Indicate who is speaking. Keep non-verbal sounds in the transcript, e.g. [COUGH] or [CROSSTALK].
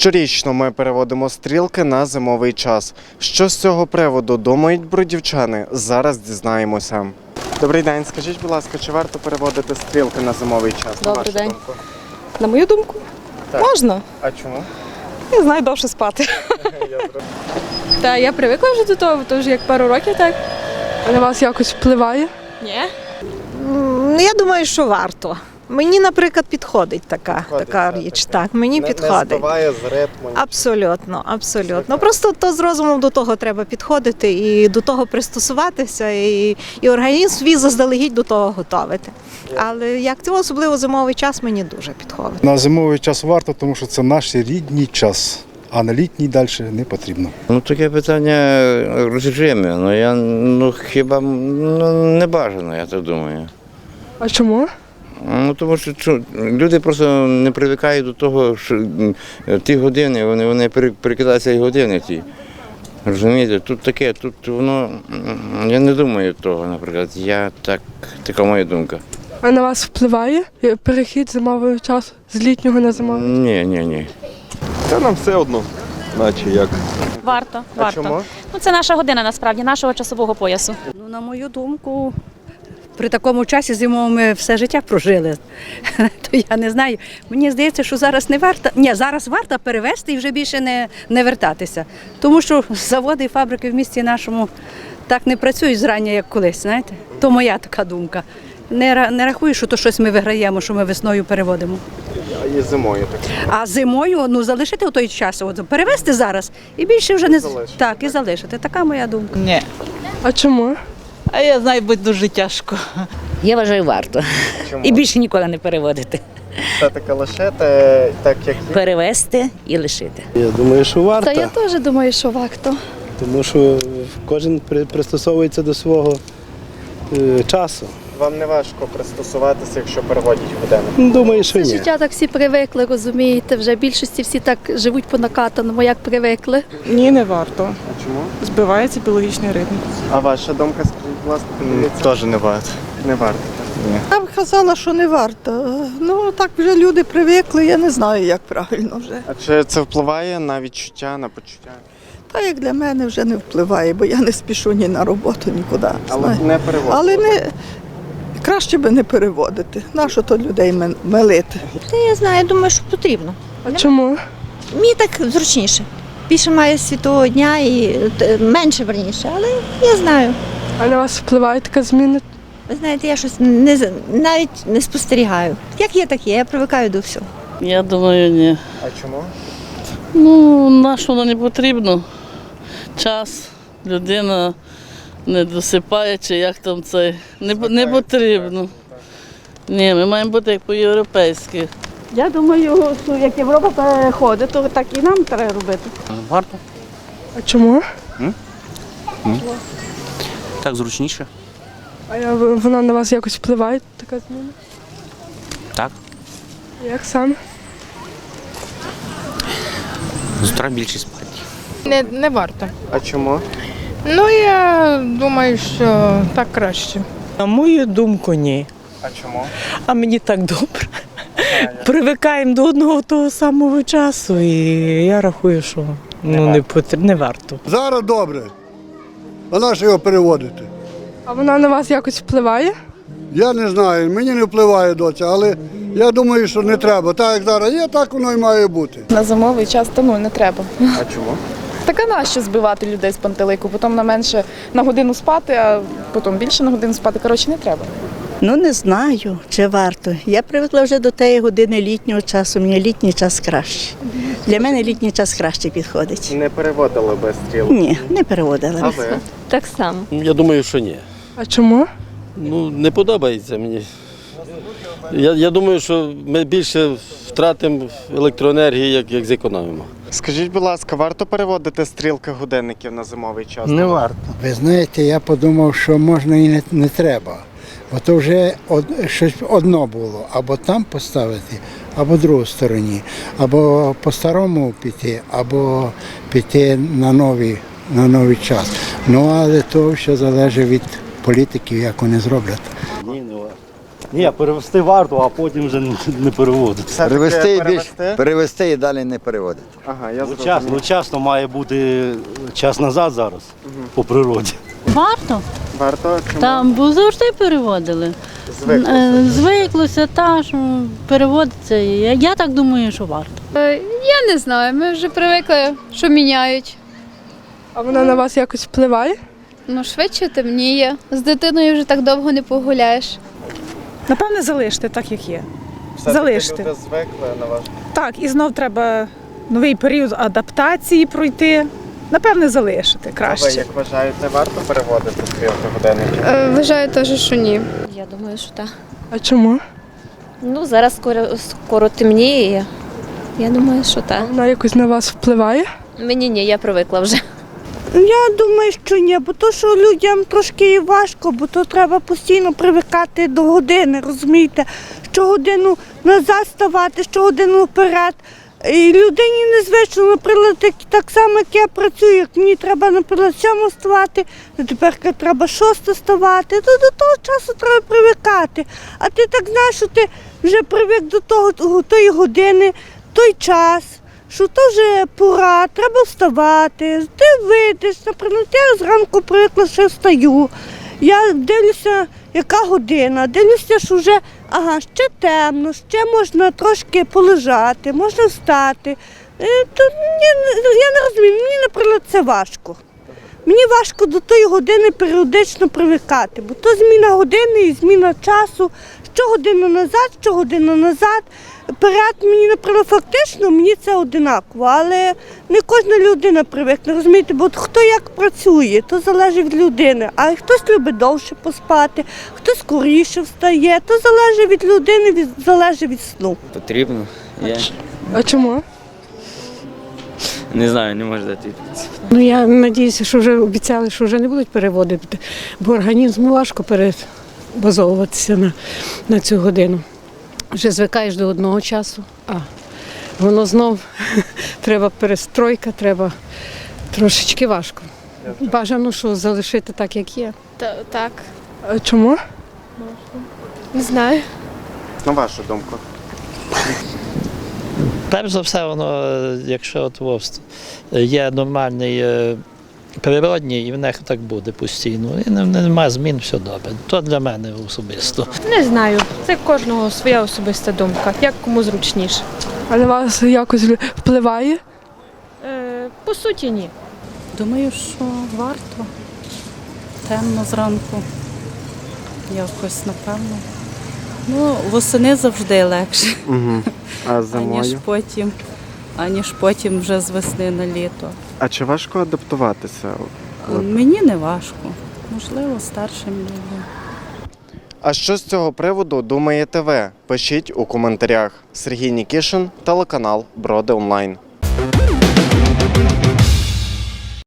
Speaker 1: Щорічно ми переводимо стрілки на зимовий час. Що з цього приводу думають бродівчани? Зараз дізнаємося. Добрий день, скажіть, будь ласка, чи варто переводити стрілки на зимовий час? на
Speaker 2: Добрий
Speaker 1: вашу
Speaker 2: день.
Speaker 1: думку?
Speaker 2: На мою думку,
Speaker 1: Так.
Speaker 2: можна.
Speaker 1: А чому?
Speaker 2: Не знаю, довше спати. [LAUGHS]
Speaker 3: Та я привикла вже до того, то вже як пару років так.
Speaker 4: А на вас якось впливає?
Speaker 3: Ні.
Speaker 5: Ну, Я думаю, що варто. Мені, наприклад, підходить така,
Speaker 1: Підходить,
Speaker 5: така
Speaker 1: так,
Speaker 5: річ.
Speaker 1: таке.
Speaker 5: Так, мені
Speaker 1: Не- Не
Speaker 5: підходить.
Speaker 1: збиває з ритму.
Speaker 5: Абсолютно, абсолютно. Просто то з розумом до того треба підходити і до того пристосуватися, і, і організм свій заздалегідь до того готовити. Але як це особливо зимовий час мені дуже підходить.
Speaker 6: На зимовий час варто, тому що це наш рідний час, а на літній далі не потрібно.
Speaker 7: Ну, таке питання розжиме. Ну я ну хіба ну, не бажано, я так думаю.
Speaker 4: А чому?
Speaker 7: Ну тому що чу- люди просто не привикають до того, що ті години, вони, вони перекидаються і години ті. Розумієте, тут таке, тут воно. Я не думаю того, наприклад. Я так, така моя думка.
Speaker 4: А на вас впливає е, перехід зимового часу з літнього на зимовий?
Speaker 7: Ні, ні, ні.
Speaker 8: Та нам все одно, наче як.
Speaker 9: Варто,
Speaker 1: А
Speaker 9: варто.
Speaker 1: чому?
Speaker 9: Ну це наша година насправді, нашого часового поясу.
Speaker 10: Ну, на мою думку, при такому часі зимовому ми все життя прожили. [LAUGHS] То я не знаю. Мені здається, що зараз не варто. Ні, зараз варто перевести і вже більше не, не вертатися. Тому що заводи і фабрики в місті нашому так не працюють зрання, як колись. Знаєте? То моя така думка. Не, не рахую, що то щось ми виграємо, що ми весною переводимо.
Speaker 1: А і зимою так.
Speaker 10: А зимою ну залишити у той час, от, перевести зараз і більше вже не з-
Speaker 1: Залишити,
Speaker 10: так і залишити. Така моя думка.
Speaker 11: Ні.
Speaker 4: А чому?
Speaker 11: А я знаю, буде дуже тяжко.
Speaker 12: Я вважаю, варто.
Speaker 1: Чому?
Speaker 12: І більше ніколи не переводити.
Speaker 1: Все таки лишити так, як є.
Speaker 12: Перевести і лишити.
Speaker 8: Я думаю, що варто,
Speaker 3: Та я теж думаю, що варто.
Speaker 8: тому що кожен пристосовується до свого е, часу.
Speaker 1: Вам не важко пристосуватися, якщо переводять години.
Speaker 8: Думаю, що
Speaker 3: Це
Speaker 8: ні.
Speaker 3: життя так всі привикли, розумієте, вже більшості всі так живуть по накатаному, як привикли.
Speaker 2: Ні, не варто.
Speaker 1: А чому?
Speaker 2: Збивається біологічний ритм.
Speaker 1: А ваша думка, ласка, подивіться.
Speaker 8: Теж не варто.
Speaker 1: Не варто.
Speaker 5: Я б казала, що не варто. Ну так вже люди привикли, я не знаю, як правильно вже.
Speaker 1: А чи це впливає на відчуття, на почуття?
Speaker 5: Та як для мене вже не впливає, бо я не спішу ні на роботу, нікуди.
Speaker 1: Але
Speaker 5: знаєте.
Speaker 1: не переводити.
Speaker 5: Але не краще би не переводити. Нащо то людей мелити?
Speaker 13: Я знаю, я думаю, що потрібно.
Speaker 4: А чому?
Speaker 13: Мені так зручніше. Більше має світового дня і е, менше верніше, але я знаю.
Speaker 4: А на вас впливає така зміна?
Speaker 13: Ви знаєте, я щось не навіть не спостерігаю. Як є, так є, я привикаю до всього.
Speaker 11: Я думаю, ні.
Speaker 1: А чому?
Speaker 11: Ну, на що воно не потрібно? Час, людина не досипає, чи як там це. Не, не потрібно. Ні, ми маємо бути як по-європейськи.
Speaker 2: Я думаю, що як Європа переходить, то так і нам треба робити.
Speaker 7: Варто.
Speaker 4: А чому?
Speaker 7: Так зручніше.
Speaker 4: А я- вона на вас якось впливає, така зміна?
Speaker 7: Так.
Speaker 4: Як саме?
Speaker 7: З утра більше спати.
Speaker 4: Не, не варто.
Speaker 1: А чому?
Speaker 4: Ну, я думаю, що так краще.
Speaker 2: На мою думку, ні.
Speaker 1: А чому?
Speaker 2: А мені так добре. Привикаємо до одного того самого часу, і я рахую, що ну, не, потр... не варто.
Speaker 6: Зараз добре. А на що його переводити?
Speaker 4: А вона на вас якось впливає?
Speaker 6: Я не знаю, мені не впливає доця, але я думаю, що не треба. Так як зараз є, так воно і має бути.
Speaker 3: На зимовий час то ну не треба.
Speaker 1: А чому? [LAUGHS]
Speaker 3: Так а нащо збивати людей з пантелику? Потім на менше на годину спати, а потім більше на годину спати. Коротше, не треба.
Speaker 10: Ну не знаю, чи варто. Я привикла вже до тієї години літнього часу. Мені літній час краще. Для мене літній час краще підходить.
Speaker 1: Не переводили без стрілок.
Speaker 10: Ні, не переводила.
Speaker 1: А ви?
Speaker 13: Так само.
Speaker 8: Я думаю, що ні.
Speaker 4: А чому?
Speaker 8: Ну, не подобається мені. Я, я думаю, що ми більше втратимо електроенергії, як, як зекономимо.
Speaker 1: Скажіть, будь ласка, варто переводити стрілки годинників на зимовий час?
Speaker 8: Не варто.
Speaker 6: Ви знаєте, я подумав, що можна і не, не треба. Бо то вже од, щось одно було. Або там поставити, або в другу стороні. Або по-старому піти, або піти на новий, на новий час. Ну, але то все залежить від політиків, як вони зроблять.
Speaker 8: Ні, не варто.
Speaker 14: Ні, перевести варто, а потім вже не- переводити.
Speaker 15: Перевести і більш
Speaker 1: перевести?
Speaker 15: перевести і далі не переводити.
Speaker 1: Ага, я
Speaker 14: Ну, час, ну часно має бути час назад зараз по природі.
Speaker 11: Варто.
Speaker 1: Варто? Чому?
Speaker 11: Там, бо завжди переводили.
Speaker 1: Звиклося.
Speaker 11: Е, Звиклося, та, що переводиться. Я, я так думаю, що варто.
Speaker 16: Я не знаю, ми вже привикли, що міняють.
Speaker 4: А вона на вас якось впливає?
Speaker 16: Ну, швидше темніє. З дитиною вже так довго не погуляєш.
Speaker 17: Напевне, залишити так, як є.
Speaker 1: Все-таки
Speaker 17: залишити.
Speaker 1: люди звикли на ваш.
Speaker 17: Так, і знов треба новий період адаптації пройти. Напевне, залишити
Speaker 1: А ви як вважаєте, варто переводити стрілки годинники?
Speaker 16: Е, Вважаю теж, що ні.
Speaker 18: Я думаю, що так.
Speaker 4: А чому?
Speaker 18: Ну, зараз скоро, скоро темніє. Я думаю, що так.
Speaker 4: Вона якось на вас впливає?
Speaker 18: Мені ні, я привикла вже.
Speaker 19: Я думаю, що ні, бо то, що людям трошки і важко, бо то треба постійно привикати до години, розумієте? Щогодину назад ставати, щогодину вперед. І людині незвично, наприклад, так, так само, як я працюю, як мені треба, наприклад, сьомо вставати, то тепер треба шосто ставати, то до того часу треба привикати. А ти так знаєш, що ти вже привик до того, тої години, той час що то вже пора, треба вставати, дивитись, наприклад, я зранку привикла, що встаю. Я дивлюся, яка година, дивлюся, що вже ага, ще темно, ще можна трошки полежати, можна встати. Е, То мені, я не розумію, мені, наприклад, це важко. Мені важко до тої години періодично привикати, бо то зміна години і зміна часу. Щогодину назад, щогодину назад. Перед мені, наприклад, фактично мені це одинаково, але не кожна людина привикне, розумієте, бо хто як працює, то залежить від людини. А хтось любить довше поспати, хтось скоріше встає, то залежить від людини, від, залежить від сну.
Speaker 13: Потрібно. Я
Speaker 4: А чому?
Speaker 13: не знаю, не можу дати відповідь.
Speaker 20: Ну я сподіваюся, що вже обіцяли, що вже не будуть переводити, бо організму важко перебазовуватися на, на цю годину. Вже звикаєш до одного часу, а воно знов [LAUGHS] треба перестройка, треба трошечки важко. Бажано, що залишити так, як є.
Speaker 16: Так,
Speaker 4: А чому?
Speaker 16: не знаю.
Speaker 1: На вашу думку.
Speaker 8: Перш за все, воно, е, якщо от вовст є нормальний природній, і в них так буде постійно. І не- немає змін, все добре. То для мене особисто.
Speaker 11: Не знаю. Це кожного своя особиста думка. Як кому зручніше.
Speaker 4: А на вас якось впливає?
Speaker 11: Е, по суті, ні.
Speaker 20: Думаю, що варто. Темно зранку. Якось, напевно. Ну, восени завжди легше,
Speaker 1: Угу. А [LAUGHS] зимою?
Speaker 20: потім, аніж потім вже з весни на літо.
Speaker 1: А чи важко адаптуватися?
Speaker 20: Мені не важко. Можливо, старшим людям.
Speaker 1: А що з цього приводу думаєте ви? Пишіть у коментарях. Сергій Нікішин, телеканал Броди Онлайн.